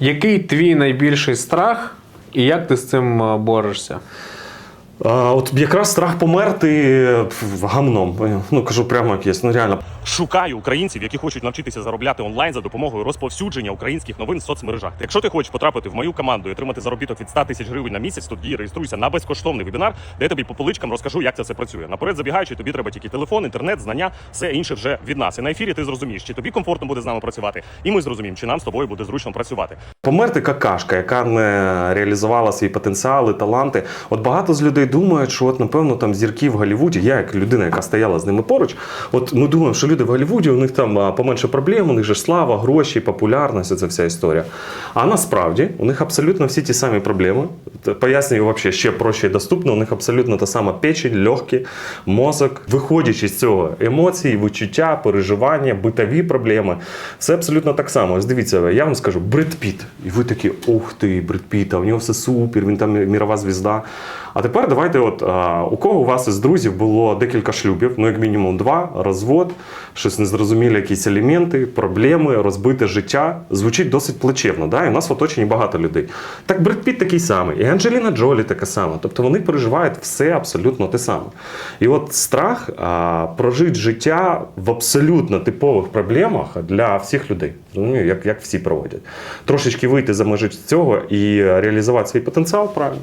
Який твій найбільший страх і як ти з цим е, борешся? От якраз страх померти гамном. Ну кажу прямо як є. Ну реально. Шукаю українців, які хочуть навчитися заробляти онлайн за допомогою розповсюдження українських новин в соцмережах. Якщо ти хочеш потрапити в мою команду і отримати заробіток від 100 тисяч гривень на місяць, тоді реєструйся на безкоштовний вебінар, де я тобі по поличкам розкажу, як це все працює. Наперед забігаючи, тобі треба тільки телефон, інтернет, знання, все інше вже від нас. І на ефірі ти зрозумієш, чи тобі комфортно буде з нами працювати, і ми зрозуміємо, чи нам з тобою буде зручно працювати. Померти какашка, яка не реалізувала свій потенціал і таланти. От багато з людей думають, що от напевно там зірки в Голлівуді, я як людина, яка стояла з ними поруч. От ми думаємо, що люди в Голлівуді, у них там поменше проблем, у них же слава, гроші, популярність, це вся історія. А насправді у них абсолютно всі ті самі проблеми. Пояснюю вообще ще проще і доступно. У них абсолютно та сама печень, легкі, мозок. Виходячи з цього, емоції, відчуття, переживання, битові проблеми. Все абсолютно так само. Ось дивіться, я вам скажу, Бред Піт. І ви такі, ух ти, Бред Піт, а у нього все супер, він там мірова звізда. А тепер давайте, от у кого у вас із друзів було декілька шлюбів, ну як мінімум два, розвод, щось незрозумілі, якісь елементи, проблеми, розбите життя. Звучить досить плачевно. Да? І у нас в оточенні багато людей. Так Бред Піт такий самий, і Анджеліна Джолі така сама. Тобто вони переживають все абсолютно те саме. І от страх а, прожити життя в абсолютно типових проблемах для всіх людей. Розумію, як, як всі проводять. Трошечки вийти за межі цього і реалізувати свій потенціал правильно